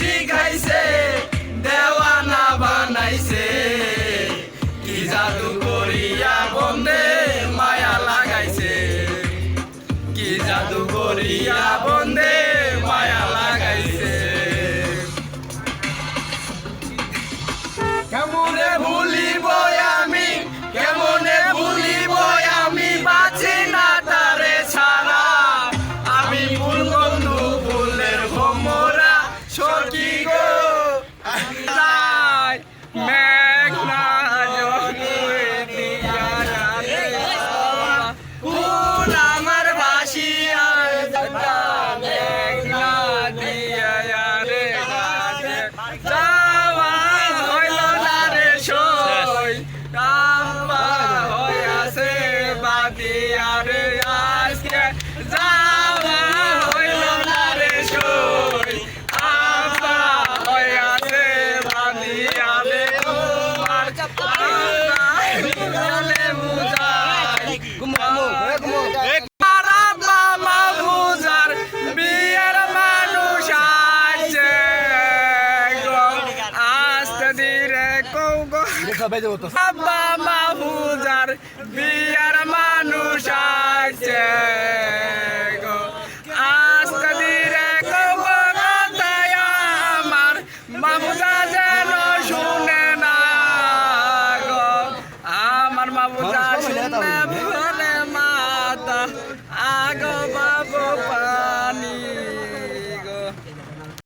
শিখাইছে দেওয়ানা বানাইছে। কি বন্দে মায়া লাগাইছে। কি জাদু করিয়া বন্দে যাওয়া হইল না রে সই আছে বাদী। ধীরে কৌগো। আব্বা মাহুজার বিয়ার মানুষ আছে আস্তে ধীরে কৌগো আমার মাহুজার